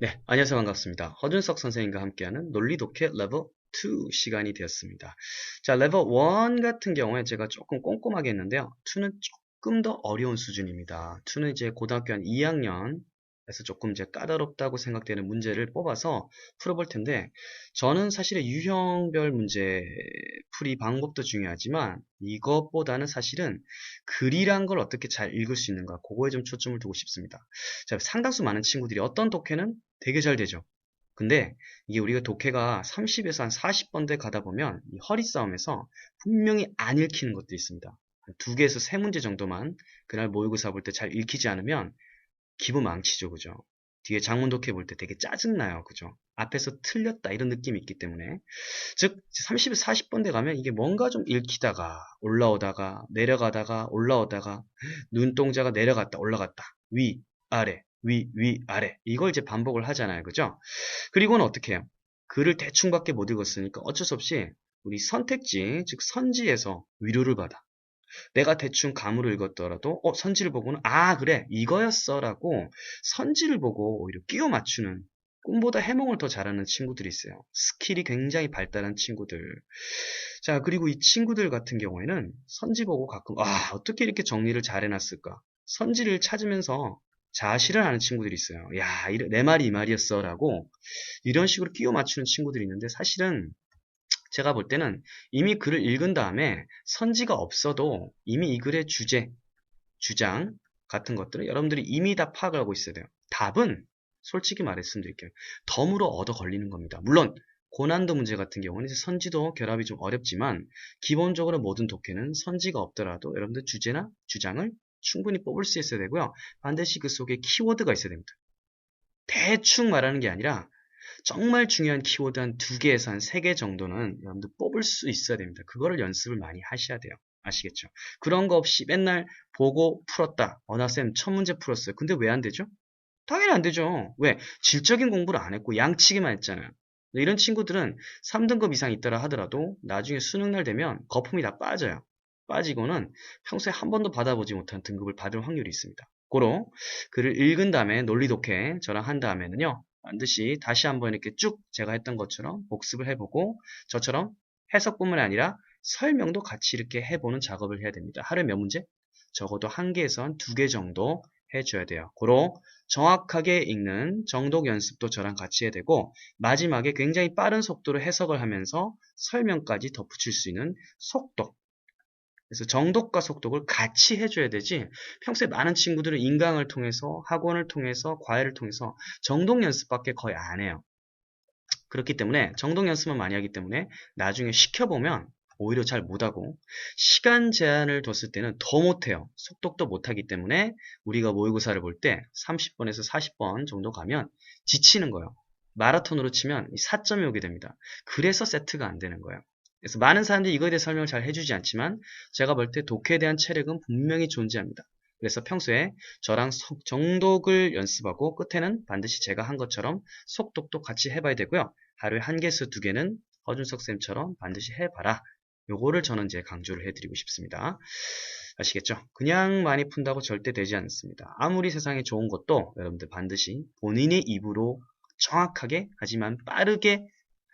네, 안녕하세요. 반갑습니다. 허준석 선생님과 함께하는 논리 독해 레벨 2 시간이 되었습니다. 자, 레벨 1 같은 경우에 제가 조금 꼼꼼하게 했는데요. 2는 조금 더 어려운 수준입니다. 2는 이제 고등학교 한 2학년 그래서 조금 이제 까다롭다고 생각되는 문제를 뽑아서 풀어볼 텐데 저는 사실은 유형별 문제 풀이 방법도 중요하지만 이것보다는 사실은 글이란 걸 어떻게 잘 읽을 수 있는가 그거에 좀 초점을 두고 싶습니다. 자, 상당수 많은 친구들이 어떤 독해는 되게 잘 되죠. 근데 이게 우리가 독해가 30에서 한 40번대 가다 보면 이 허리 싸움에서 분명히 안 읽히는 것도 있습니다. 두 개에서 세 문제 정도만 그날 모의고사 볼 때 잘 읽히지 않으면 기분 망치죠, 그죠? 뒤에 장문 독해 볼 때 되게 짜증나요, 그죠? 앞에서 틀렸다 이런 느낌이 있기 때문에 즉 30에서 40번대 가면 이게 뭔가 좀 읽히다가 올라오다가 내려가다가 올라오다가 눈동자가 내려갔다 올라갔다 위 아래 위 위 아래 이걸 이제 반복을 하잖아요, 그죠? 그리고는 어떻게 해요? 글을 대충밖에 못 읽었으니까 어쩔 수 없이 우리 선택지 즉 선지에서 위로를 받아 내가 대충 감으로 읽었더라도 어, 선지를 보고는 아 그래 이거였어 라고 선지를 보고 오히려 끼워 맞추는 꿈보다 해몽을 더 잘하는 친구들이 있어요. 스킬이 굉장히 발달한 친구들. 자 그리고 이 친구들 같은 경우에는 선지 보고 가끔 아 어떻게 이렇게 정리를 잘 해놨을까 선지를 찾으면서 자실을 하는 친구들이 있어요. 야, 내 말이 이 말이었어. 라고 이런 식으로 끼워 맞추는 친구들이 있는데 사실은 제가 볼 때는 이미 글을 읽은 다음에 선지가 없어도 이미 이 글의 주제, 주장 같은 것들은 여러분들이 이미 다 파악을 하고 있어야 돼요. 답은 솔직히 말씀드릴게요. 덤으로 얻어 걸리는 겁니다. 물론 고난도 문제 같은 경우는 선지도 결합이 좀 어렵지만 기본적으로 모든 독해는 선지가 없더라도 여러분들 주제나 주장을 충분히 뽑을 수 있어야 되고요. 반드시 그 속에 키워드가 있어야 됩니다. 대충 말하는 게 아니라 정말 중요한 키워드 한 두 개에서 한 세 개 정도는 여러분들 뽑을 수 있어야 됩니다. 그거를 연습을 많이 하셔야 돼요. 아시겠죠? 그런 거 없이 맨날 보고 풀었다. 어나쌤 첫 문제 풀었어요. 근데 왜 안 되죠? 당연히 안 되죠. 왜? 질적인 공부를 안 했고 양치기만 했잖아요. 이런 친구들은 3등급 이상 있더라 하더라도 나중에 수능날 되면 거품이 다 빠져요. 빠지고는 평소에 한 번도 받아보지 못한 등급을 받을 확률이 있습니다. 고로 글을 읽은 다음에 논리 독해 저랑 한 다음에는요. 반드시 다시 한번 이렇게 쭉 제가 했던 것처럼 복습을 해보고 저처럼 해석뿐만 아니라 설명도 같이 이렇게 해보는 작업을 해야 됩니다. 하루에 몇 문제? 적어도 한 개에서 두개 정도 해줘야 돼요. 고로 정확하게 읽는 정독 연습도 저랑 같이 해야 되고 마지막에 굉장히 빠른 속도로 해석을 하면서 설명까지 덧붙일 수 있는 속독 그래서 정독과 속독을 같이 해줘야 되지 평소에 많은 친구들은 인강을 통해서 학원을 통해서 과외를 통해서 정독 연습밖에 거의 안 해요. 그렇기 때문에 정독 연습만 많이 하기 때문에 나중에 시켜보면 오히려 잘 못하고 시간 제한을 뒀을 때는 더 못해요. 속독도 못하기 때문에 우리가 모의고사를 볼 때 30번에서 40번 정도 가면 지치는 거예요. 마라톤으로 치면 4점이 오게 됩니다. 그래서 세트가 안 되는 거예요. 그래서 많은 사람들이 이거에 대해 설명을 잘 해주지 않지만 제가 볼 때 독해에 대한 체력은 분명히 존재합니다. 그래서 평소에 저랑 정독을 연습하고 끝에는 반드시 제가 한 것처럼 속독도 같이 해봐야 되고요. 하루에 한 개에서 두 개는 허준석 쌤처럼 반드시 해봐라. 요거를 저는 이제 강조를 해드리고 싶습니다. 아시겠죠? 그냥 많이 푼다고 절대 되지 않습니다. 아무리 세상에 좋은 것도 여러분들 반드시 본인의 입으로 정확하게 하지만 빠르게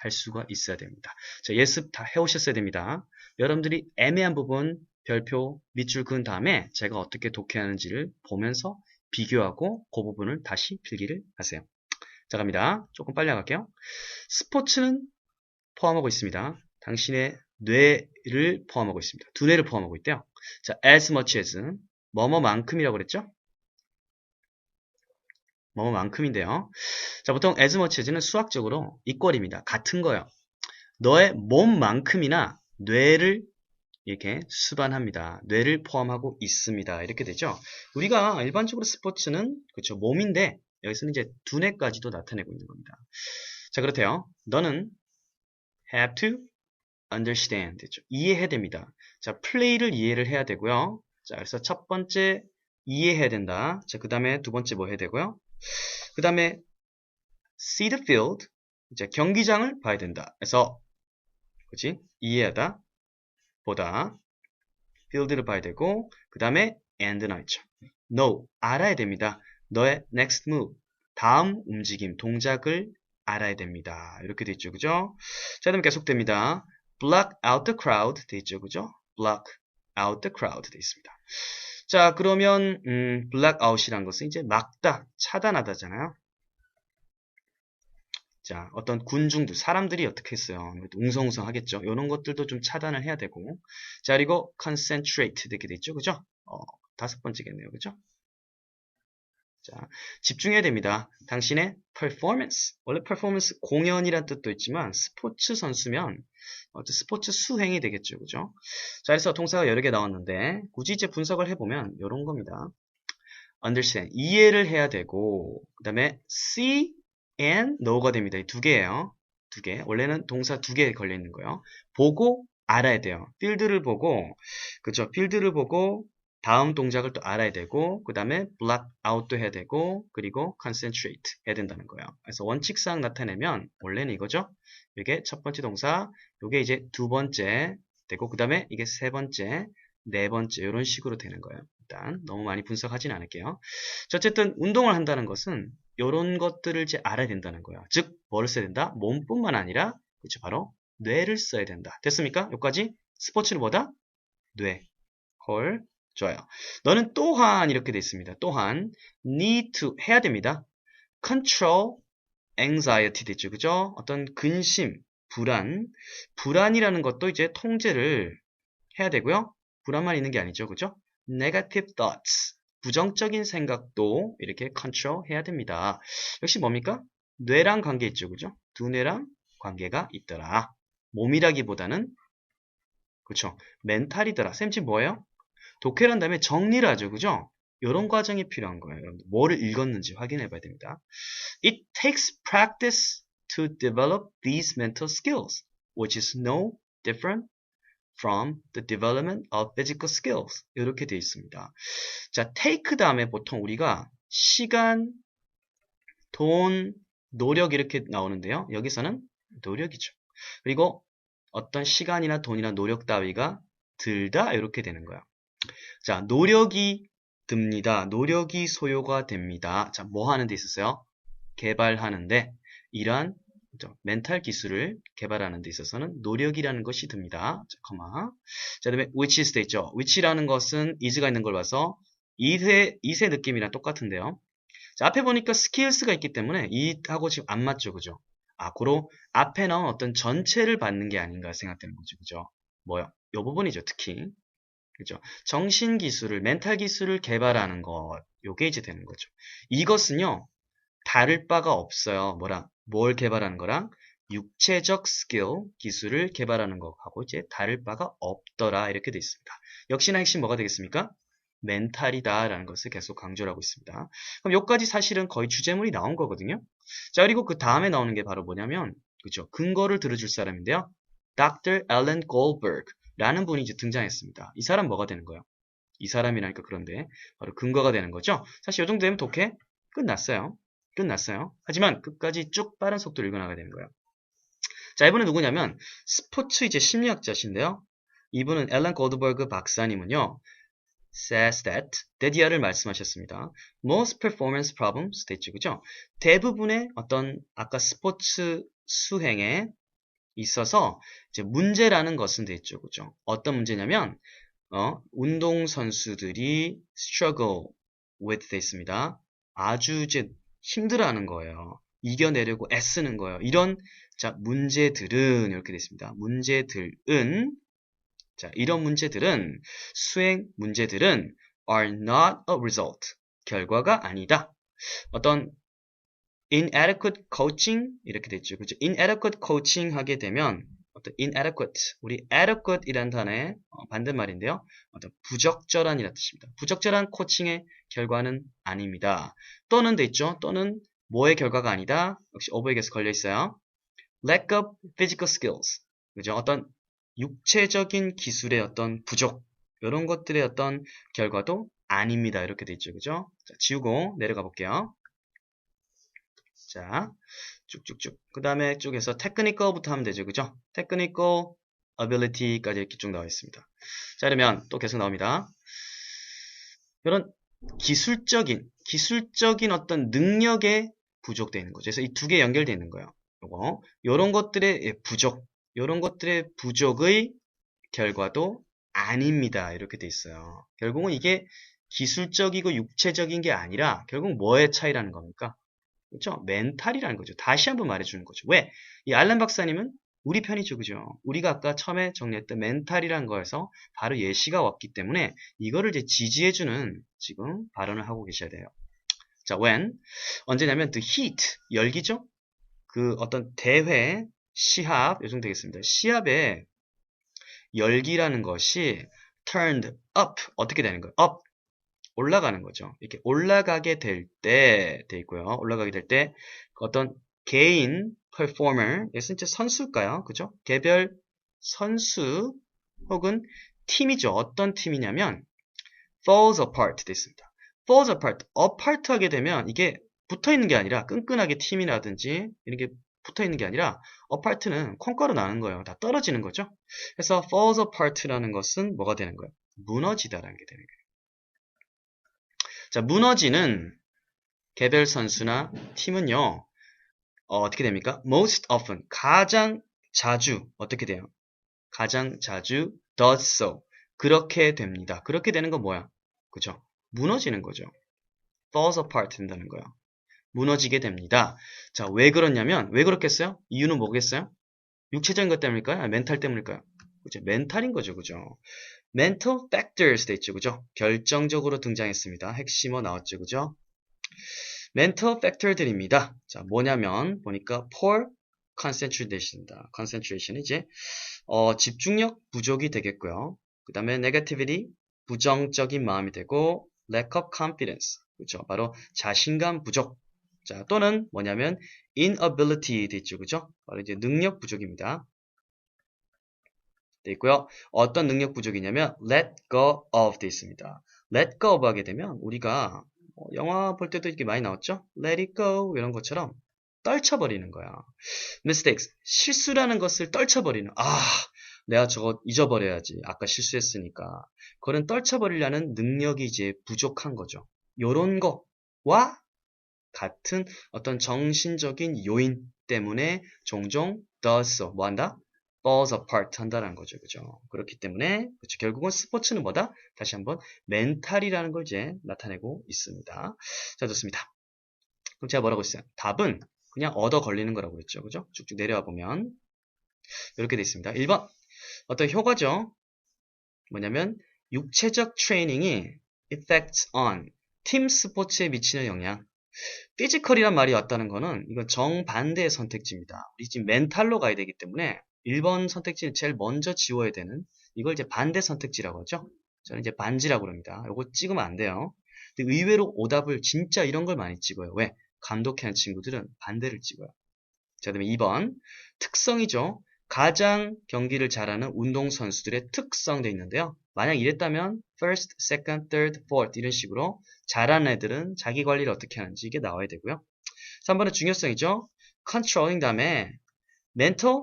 할 수가 있어야 됩니다. 자, 예습 다 해오셨어야 됩니다. 여러분들이 애매한 부분 별표 밑줄 그은 다음에 제가 어떻게 독해하는지를 보면서 비교하고 그 부분을 다시 필기를 하세요. 자 갑니다. 조금 빨리 나갈게요. 스포츠는 포함하고 있습니다. 당신의 뇌를 포함하고 있습니다. 두뇌를 포함하고 있대요. 자, as much as 뭐뭐만큼이라고 그랬죠? 뭐만큼인데요. 자, 보통 as much as는 수학적으로 이꼴입니다. 같은 거요. 너의 몸만큼이나 뇌를 이렇게 수반합니다. 뇌를 포함하고 있습니다. 이렇게 되죠. 우리가 일반적으로 스포츠는 그렇죠. 몸인데 여기서는 이제 두뇌까지도 나타내고 있는 겁니다. 자, 그렇대요. 너는 have to understand. 됐죠. 이해해야 됩니다. 자, 플레이를 이해를 해야 되고요. 자, 그래서 첫 번째 이해해야 된다. 자, 그 다음에 두 번째 뭐 해야 되고요. 그 다음에 see the field 이제 경기장을 봐야 된다. 그래서 그지 이해하다 보다 field를 봐야 되고 그 다음에 and나 있죠. know 알아야 됩니다. 너의 next move 다음 움직임, 동작을 알아야 됩니다. 이렇게 돼 있죠. 그죠? 자, 그다음 계속됩니다. block out the crowd 돼 있죠. 그죠? block out the crowd 돼 있습니다. 자, 그러면 음, block out이란 것은 이제 막다, 차단하다잖아요. 자, 어떤 군중들, 사람들이 어떻게 했어요? 웅성웅성 하겠죠. 이런 것들도 좀 차단을 해야 되고. 자, 그리고 concentrate 되게 되죠. 그죠? 어, 다섯 번째겠네요. 그죠? 자, 집중해야 됩니다. 당신의 performance. 원래 performance 공연이란 뜻도 있지만 스포츠 선수면 어떤 스포츠 수행이 되겠죠. 그죠? 자, 그래서 동사가 여러 개 나왔는데 굳이 이제 분석을 해보면 이런 겁니다. understand. 이해를 해야 되고 그 다음에 see and know가 됩니다. 이 두 개예요. 두 개. 원래는 동사 두 개 걸려 있는 거예요. 보고 알아야 돼요. 필드를 보고 그죠? 필드를 보고 다음 동작을 또 알아야 되고 그 다음에 block out도 해야 되고 그리고 concentrate 해야 된다는 거예요. 그래서 원칙상 나타내면 원래는 이거죠. 이게 첫 번째 동사, 이게 이제 두 번째 되고 그 다음에 이게 세 번째, 네 번째 이런 식으로 되는 거예요. 일단 너무 많이 분석하진 않을게요. 어쨌든 운동을 한다는 것은 이런 것들을 이제 알아야 된다는 거예요. 즉 뭐를 써야 된다? 몸뿐만 아니라 그렇죠 바로 뇌를 써야 된다. 됐습니까? 여기까지 스포츠는 뭐다? 뇌. 헐. 좋아요. 너는 또한 이렇게 돼 있습니다. 또한 need to 해야 됩니다. control anxiety 되죠. 그죠? 어떤 근심, 불안, 불안이라는 것도 이제 통제를 해야 되고요. 불안만 있는 게 아니죠. 그죠? negative thoughts 부정적인 생각도 이렇게 컨트롤 해야 됩니다. 역시 뭡니까? 뇌랑 관계 있죠. 그죠? 두 뇌랑 관계가 있더라. 몸이라기보다는 그렇죠. 멘탈이더라. 쌤 지금 뭐예요? 독해란 다음에 정리를 하죠. 그죠? 이런 과정이 필요한 거예요. 여러분들 뭐를 읽었는지 확인해 봐야 됩니다. It takes practice to develop these mental skills, which is no different from the development of physical skills. 이렇게 되어 있습니다. 자, take 다음에 보통 우리가 시간, 돈, 노력 이렇게 나오는데요. 여기서는 노력이죠. 그리고 어떤 시간이나 돈이나 노력 따위가 들다 이렇게 되는 거야. 자, 노력이 듭니다. 노력이 소요가 됩니다. 자, 뭐 하는 데 있었어요? 개발하는데 이러한 멘탈 기술을 개발하는 데 있어서는 노력이라는 것이 듭니다. 자, 커마. 자, 그다음에 which is 돼 있죠. which라는 것은 is가 있는 걸 봐서 이세 이세 느낌이랑 똑같은데요. 자, 앞에 보니까 skills가 있기 때문에 이하고 지금 안 맞죠, 그죠? 아, 고로 앞에 나온 어떤 전체를 받는 게 아닌가 생각되는 거죠, 그죠? 뭐요? 요 부분이죠, 특히. 그죠? 정신 기술을, 멘탈 기술을 개발하는 것, 요게 이제 되는 거죠. 이것은요, 다를 바가 없어요. 뭐랑, 뭘 개발하는 거랑, 육체적 스킬, 기술을 개발하는 것하고 이제 다를 바가 없더라. 이렇게 되어 있습니다. 역시나 핵심 뭐가 되겠습니까? 멘탈이다 라는 것을 계속 강조를 하고 있습니다. 그럼 여기까지 사실은 거의 주제물이 나온 거거든요. 자, 그리고 그 다음에 나오는 게 바로 뭐냐면, 그죠? 근거를 들어줄 사람인데요. Dr. Alan Goldberg. 라는 분이 이제 등장했습니다. 이 사람 뭐가 되는 거예요? 이 사람이라니까 그런데 바로 근거가 되는 거죠. 사실 이 정도 되면 독해 끝났어요. 끝났어요. 하지만 끝까지 쭉 빠른 속도로 읽어나가야 되는 거예요. 자, 이분은 누구냐면 스포츠 이제 심리학자신데요. 이분은 앨런 고드버그 박사님은요. says that 데디아를 말씀하셨습니다. Most performance problems 됐죠, 그죠? 대부분의 어떤 아까 스포츠 수행에 있어서 이제 문제라는 것은 됐죠. 그죠? 어떤 문제냐면 어, 운동 선수들이 struggle with 돼 있습니다. 아주 이제 힘들어하는 거예요. 이겨내려고 애쓰는 거예요. 이런 자 문제들은 이렇게 됐습니다. 문제들은 자 이런 문제들은 수행 문제들은 are not a result 결과가 아니다. 어떤 inadequate coaching 이렇게 됐죠. 그죠? inadequate coaching 하게 되면 어떤 inadequate 우리 adequate 이란 단어의 어, 반대말인데요. 어떤 부적절한이라는 뜻입니다. 부적절한 코칭의 결과는 아닙니다. 또는 돼 있죠. 또는 뭐의 결과가 아니다. 역시 오버에게서 걸려 있어요. lack of physical skills. 그죠? 어떤 육체적인 기술의 어떤 부족 이런 것들의 어떤 결과도 아닙니다. 이렇게 돼 있죠. 그죠? 자, 지우고 내려가 볼게요. 자, 쭉쭉쭉. 그 다음에 쪽에서 테크니컬부터 하면 되죠. 그죠? 테크니컬 ability까지 이렇게 쭉 나와 있습니다. 자, 그러면 또 계속 나옵니다. 이런 기술적인, 기술적인 어떤 능력의 부족되어 있는 거죠. 그래서 이 두 개 연결되어 있는 거예요. 요거 요런 것들의 예, 부족, 요런 것들의 부족의 결과도 아닙니다. 이렇게 돼 있어요. 결국은 이게 기술적이고 육체적인 게 아니라 결국 뭐의 차이라는 겁니까? 그렇죠? 멘탈이라는 거죠. 다시 한번 말해주는 거죠. 왜? 이 알렌 박사님은 우리 편이죠. 그죠? 우리가 아까 처음에 정리했던 멘탈이란 거에서 바로 예시가 왔기 때문에 이거를 이제 지지해주는 지금 발언을 하고 계셔야 돼요. 자, when 언제냐면 the heat 열기죠. 그 어떤 대회 시합 요즘 되겠습니다. 시합에 열기라는 것이 turned up 어떻게 되는 거예요? up 올라가는 거죠. 이렇게 올라가게 될 때 돼 있고요. 올라가게 될 때 어떤 개인 performer 선수일까요? 그죠? 개별 선수 혹은 팀이죠. 어떤 팀이냐면 falls apart 됐습니다. falls apart, apart 하게 되면 이게 붙어 있는 게 아니라 끈끈하게 팀이라든지 이런 게 붙어 있는 게 아니라 apart는 콩가루 나는 거예요. 다 떨어지는 거죠. 그래서 falls apart라는 것은 뭐가 되는 거예요? 무너지다라는 게 되는 거예요. 자, 무너지는 개별 선수나 팀은요. 어, 떻게 됩니까? most often 가장 자주 어떻게 돼요? 가장 자주 does so 그렇게 됩니다. 그렇게 되는 건 뭐야? 그죠? 무너지는 거죠. falls apart 된다는 거예요. 무너지게 됩니다. 자, 왜 그렇냐면, 왜 그렇겠어요? 이유는 뭐겠어요? 육체적인 것 때문일까요? 아, 멘탈 때문일까요? 그죠? 멘탈인 거죠, 그죠? Mental factors 돼 있죠, 그죠? 결정적으로 등장했습니다. 핵심어 나왔죠, 그죠? mental factor들입니다. 자, 뭐냐면, 보니까 poor concentration입니다. concentration 이제, 어, 집중력 부족이 되겠고요. 그 다음에 negativity, 부정적인 마음이 되고, lack of confidence, 그죠? 바로 자신감 부족. 자, 또는 뭐냐면 inability 돼 있죠. 그죠? 바로 이제 능력 부족입니다. 돼 있고요. 어떤 능력 부족이냐면 let go of 돼 있습니다. let go of 하게 되면 우리가 뭐 영화 볼 때도 이렇게 많이 나왔죠? let it go 이런 것처럼 떨쳐버리는 거야. mistakes 실수라는 것을 떨쳐버리는 아 내가 저거 잊어버려야지 아까 실수했으니까 그거는 떨쳐버리려는 능력이 이제 부족한 거죠. 요런 거와 같은 어떤 정신적인 요인 때문에 종종 does 뭐 한다? Falls apart 한다는 거죠. 그죠? 그렇기 때문에 그렇죠. 결국은 스포츠는 뭐다? 다시 한번 멘탈이라는 걸 이제 나타내고 있습니다. 자, 좋습니다. 그럼 제가 뭐라고 했어요? 답은 그냥 얻어 걸리는 거라고 그랬죠. 그죠? 쭉쭉 내려와 보면 이렇게 돼 있습니다. 1번 어떤 효과죠. 뭐냐면 육체적 트레이닝이 effects on 팀 스포츠에 미치는 영향 피지컬이란 말이 왔다는 거는 이건 정반대의 선택지입니다. 우리 지금 멘탈로 가야 되기 때문에 1번 선택지는 제일 먼저 지워야 되는 이걸 이제 반대 선택지라고 하죠. 저는 이제 반지라고 합니다. 이거 찍으면 안 돼요. 근데 의외로 오답을 진짜 이런 걸 많이 찍어요. 왜? 감독하는 친구들은 반대를 찍어요. 자, 그 다음에 2번 특성이죠. 가장 경기를 잘하는 운동선수들의 특성돼 있는데요. 만약 이랬다면 first, second, third, fourth 이런 식으로 잘하는 애들은 자기 관리를 어떻게 하는지 이게 나와야 되고요. 3번은 중요성이죠. controlling 다음에 mental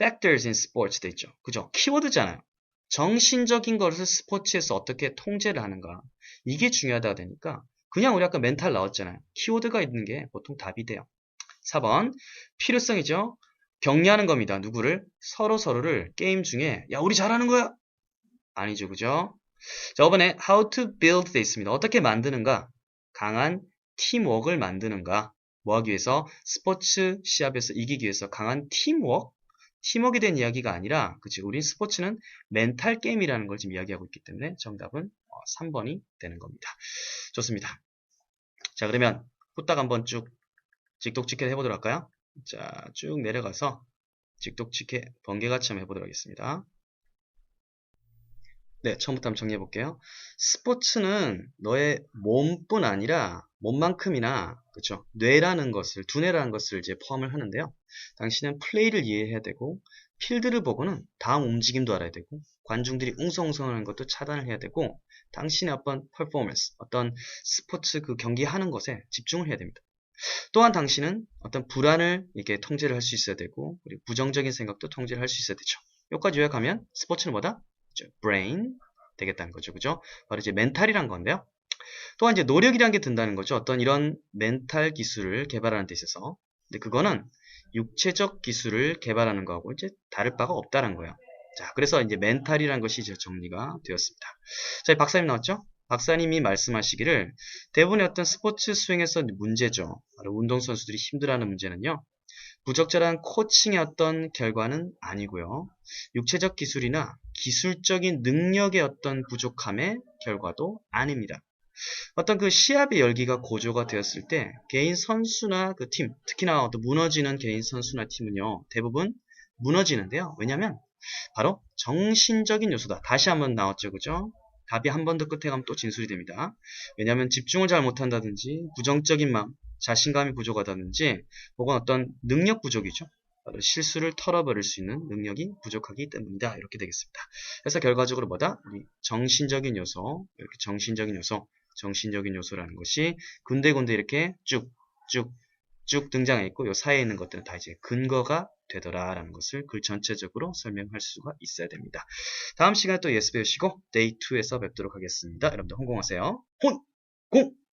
factors in sports 돼 있죠. 그죠? 키워드잖아요. 정신적인 것을 스포츠에서 어떻게 통제를 하는가. 이게 중요하다 되니까 그냥 우리 아까 멘탈 나왔잖아요. 키워드가 있는 게 보통 답이 돼요. 4번 필요성이죠. 격려하는 겁니다. 누구를? 서로 서로를 게임 중에 야 우리 잘하는 거야. 아니죠. 그죠? 자, 이번에 how to build 돼 있습니다. 어떻게 만드는가? 강한 팀워크를 만드는가? 뭐 하기 위해서? 스포츠 시합에서 이기기 위해서 강한 팀워크? 팀워크에 대한 이야기가 아니라, 그치? 우린 스포츠는 멘탈 게임이라는 걸 지금 이야기하고 있기 때문에 정답은 3번이 어, 되는 겁니다. 좋습니다. 자, 그러면 후딱 한번 쭉 직독직해 해보도록 할까요? 자, 쭉 내려가서 직독직해 번개같이 한번 해보도록 하겠습니다. 네, 처음부터 한번 정리해 볼게요. 스포츠는 너의 몸뿐 아니라 몸만큼이나 그렇죠. 뇌라는 것을 두뇌라는 것을 이제 포함을 하는데요. 당신은 플레이를 이해해야 되고 필드를 보고는 다음 움직임도 알아야 되고 관중들이 웅성웅성하는 것도 차단을 해야 되고 당신의 어떤 퍼포먼스, 어떤 스포츠 그 경기하는 것에 집중을 해야 됩니다. 또한 당신은 어떤 불안을 이렇게 통제를 할 수 있어야 되고 그리고 부정적인 생각도 통제를 할 수 있어야 되죠. 여기까지 요약하면 스포츠는 뭐다? Brain 되겠다는 거죠. 그죠? 바로 이제 멘탈이란 건데요. 또한 이제 노력이란 게 든다는 거죠. 어떤 이런 멘탈 기술을 개발하는 데 있어서. 근데 그거는 육체적 기술을 개발하는 거하고 이제 다를 바가 없다는 거예요. 자, 그래서 이제 멘탈이라는 것이 이제 정리가 되었습니다. 자, 박사님 나왔죠? 박사님이 말씀하시기를 대부분의 어떤 스포츠 스윙에서 문제죠. 바로 운동선수들이 힘들어하는 문제는요. 부적절한 코칭의 어떤 결과는 아니고요. 육체적 기술이나 기술적인 능력의 어떤 부족함의 결과도 아닙니다. 어떤 그 시합의 열기가 고조가 되었을 때 개인 선수나 그 팀, 특히나 어떤 무너지는 개인 선수나 팀은요, 대부분 무너지는데요. 왜냐하면 바로 정신적인 요소다. 다시 한번 나왔죠, 그죠? 답이 한 번 더 끝에 가면 또 진술이 됩니다. 왜냐하면 집중을 잘 못한다든지 부정적인 마음, 자신감이 부족하다든지 혹은 어떤 능력 부족이죠. 실수를 털어버릴 수 있는 능력이 부족하기 때문이다. 이렇게 되겠습니다. 그래서 결과적으로 뭐다? 정신적인 요소, 이렇게 정신적인 요소, 정신적인 요소라는 것이 군데군데 이렇게 쭉, 쭉, 쭉 등장해 있고, 요 사이에 있는 것들은 다 이제 근거가 되더라라는 것을 글 전체적으로 설명할 수가 있어야 됩니다. 다음 시간에 또 예습 배우시고 데이 2에서 뵙도록 하겠습니다. 여러분들 홍공하세요. 혼! 공!